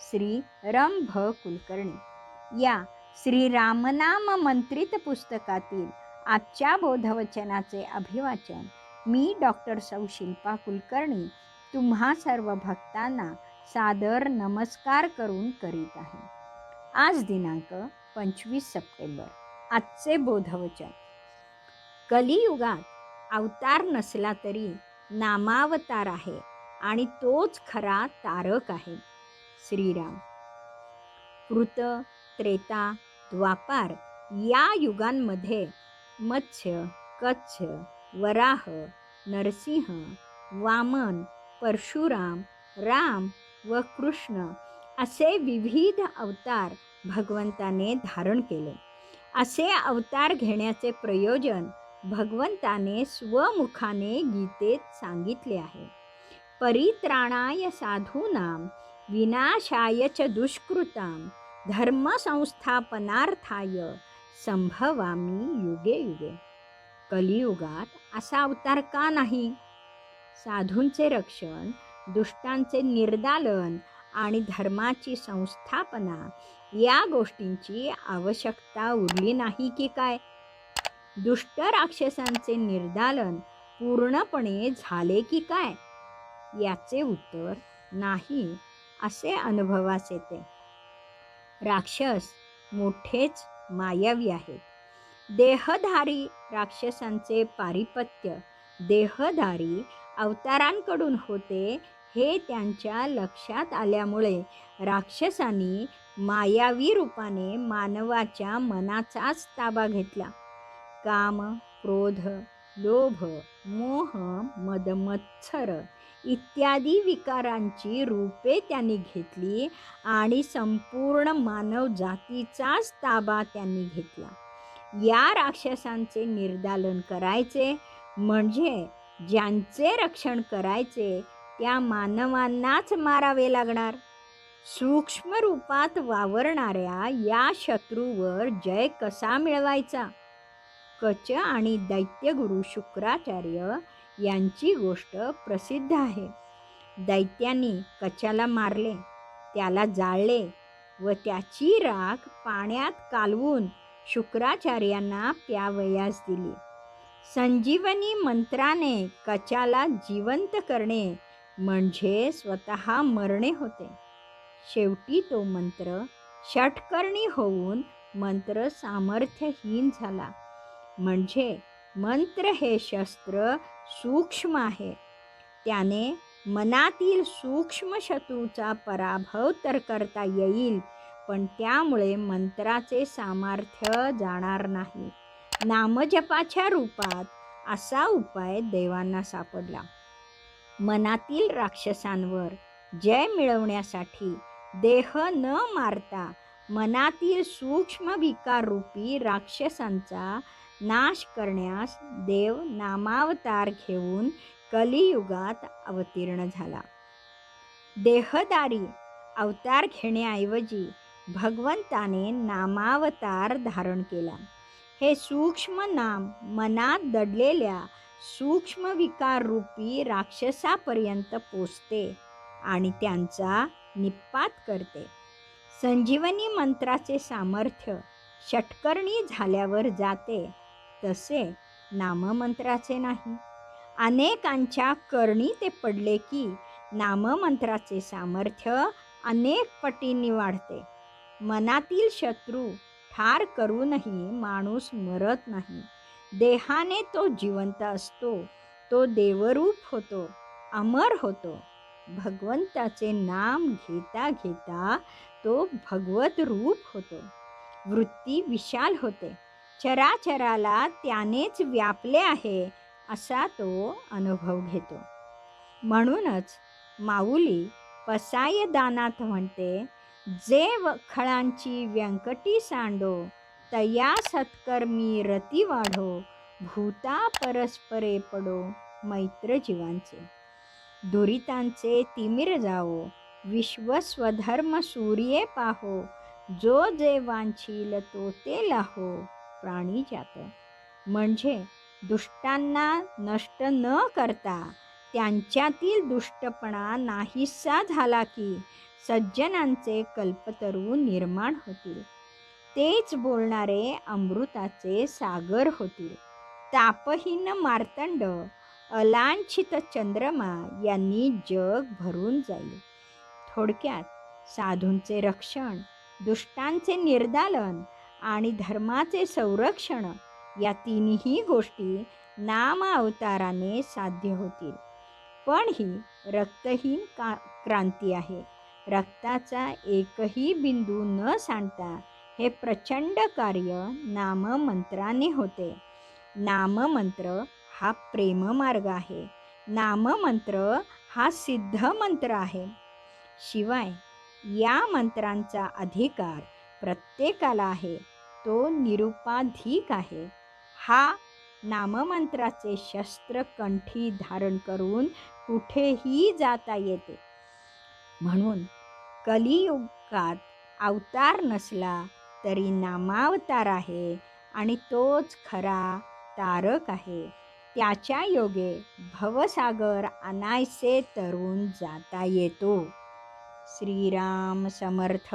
श्री रम भ कुलकर्णी या श्री रामनाम मंत्रित पुस्तकातील आजच्या बोधवचनाचे अभिवाचन मी डॉक्टर सौ शिल्पा कुलकर्णी तुम्हा सर्व भक्तांना सादर नमस्कार करून करीत आहे. आज दिनांक पंचवीस सप्टेंबर आजचे बोधवचन. कलियुगात अवतार नसला तरी नामावतार आहे आणि तोच खरा तारक आहे. श्रीराम. कृत त्रेता द्वापार या युगांमध्ये मत्स्य कच्छ वराह नरसिंह वामन परशुराम राम व कृष्ण असे विविध अवतार भगवंताने धारण केले. असे अवतार घेण्याचे प्रयोजन भगवंताने स्वमुखाने गीतेत सांगितले आहे. परित्राणाय साधूनाम विनाशाय च दुष्कृताम धर्मसंस्थापनार्थाय संभवामी युगे युगे। कलियुगात असा अवतार का नाही? साधूंचे रक्षण दुष्टांचे निर्दालन आणि धर्माची संस्थापना या गोष्टींची आवश्यकता उरली नाही की काय? दुष्ट राक्षसांचे निर्दालन पूर्णपणे झाले की काय? याचे उत्तर नाही. असे अनुभवास येते. राक्षस मोठेच मायावी आहेत. देहधारी राक्षसांचे पारिपत्य देहधारी अवतारांकडून होते हे त्यांच्या लक्षात आल्यामुळे राक्षसांनी मायावी रूपाने मानवाच्या मनाचाच ताबा घेतला. काम क्रोध लोभ मोह मदमत्सर इत्यादी विकारांची रूपे त्यांनी घेतली आणि संपूर्ण मानव जातीचाच ताबा त्यांनी घेतला. या राक्षसांचे निर्दालन करायचे म्हणजे ज्यांचे रक्षण करायचे त्या मानवांनाच मारावे लागणार. सूक्ष्म रूपात वावरणाऱ्या या शत्रूवर जय कसा मिळवायचा? कच आणि दैत्यगुरु शुक्राचार्य यांची गोष्ट प्रसिद्ध आहे. दैत्यांनी कचाला मारले त्याला जाळले व त्याची राख पाण्यात कालवून शुक्राचार्यांना प्यावयास दिली. संजीवनी मंत्राने कचाला जिवंत करणे म्हणजे स्वतः मरणे होते. शेवटी तो मंत्र षटकर्णी होऊन मंत्र सामर्थ्यहीन झाला. म्हणजे मंत्र हे शस्त्र सूक्ष्म आहे. त्याने मनातील सूक्ष्म शत्रूचा पराभव तर करता येईल पण त्यामुळे मंत्राचे सामर्थ्य जाणार नाही. नामजपाच्या रूपात असा उपाय देवांना सापडला. मनातील राक्षसांवर जय मिळवण्यासाठी देह न मारता मनातील सूक्ष्म विकार रूपी राक्षसांचा नाश करण्यास देव नामावतार घेऊन कलियुगात अवतीर्ण झाला. देहदारी अवतार घेण्याऐवजी भगवंताने नामावतार धारण केला. हे सूक्ष्म नाम मनात दडलेल्या सूक्ष्म विकार रूपी राक्षसापर्यंत पोचते आणि त्यांचा निपात करते. संजीवनी मंत्राचे सामर्थ्य षटकर्णी झाल्यावर जाते. तसे नाममंत्राचे नाही. अनेकांच्या करणी ते पडले की नाममंत्राचे सामर्थ्य अनेक पटींनी वाढते. मनातील शत्रू ठार करूनही माणूस मरत नाही. देहाने तो जिवंत असतो तो देवरूप होतो अमर होतो. भगवंताचे नाम घेता घेता तो भगवत रूप होतो. वृत्ती विशाल होते. चराचराला त्यानेच व्यापले आहे असा तो अनुभव घेतो. म्हणूनच माऊली पसायदानात म्हणते जे खळांची व्यंकटी सांडो तया सत्कर्मी रती वाढो भूता परस्परे पडो मैत्र जीवांचे दुरितांचे तिमिर जावो विश्व स्वधर्म सूर्ये पाहो जो जे वांछील तो ते लाहो प्राणी जात म्हणजे दुष्टांना नष्ट न करता त्यांच्यातील दुष्टपणा नाहीसा झाला की सज्जनांचे कल्पतरू निर्माण होतील. तेच बोलणारे अमृताचे सागर होतील. तापहीन मार्तंड अलांछित चंद्रमा यांनी जग भरून जाईल. थोडक्यात साधूंचे रक्षण दुष्टांचे निर्दालन आणि धर्माचे संरक्षण या तिन्ही गोष्टी नाम अवताराने साध्य होतील. पण ही रक्तहीन का क्रांती आहे. रक्ताचा एकही बिंदू न सांडता हे प्रचंड कार्य नाममंत्राने होते. नाममंत्र हा प्रेममार्ग आहे. नाममंत्र हा सिद्ध मंत्र आहे. शिवाय या मंत्रांचा अधिकार प्रत्येकाला आहे. तो निरुपाधिक आहे. हा नाममंत्राचे शस्त्र कंठी धारण करून कुठेही जाता येते. म्हणून कलियुगात अवतार नसला तरी नामावतार आहे आणि तोच खरा तारक आहे. त्याच्या योगे भवसागर अनायसे तरुण जाता येतो. श्रीराम समर्थ.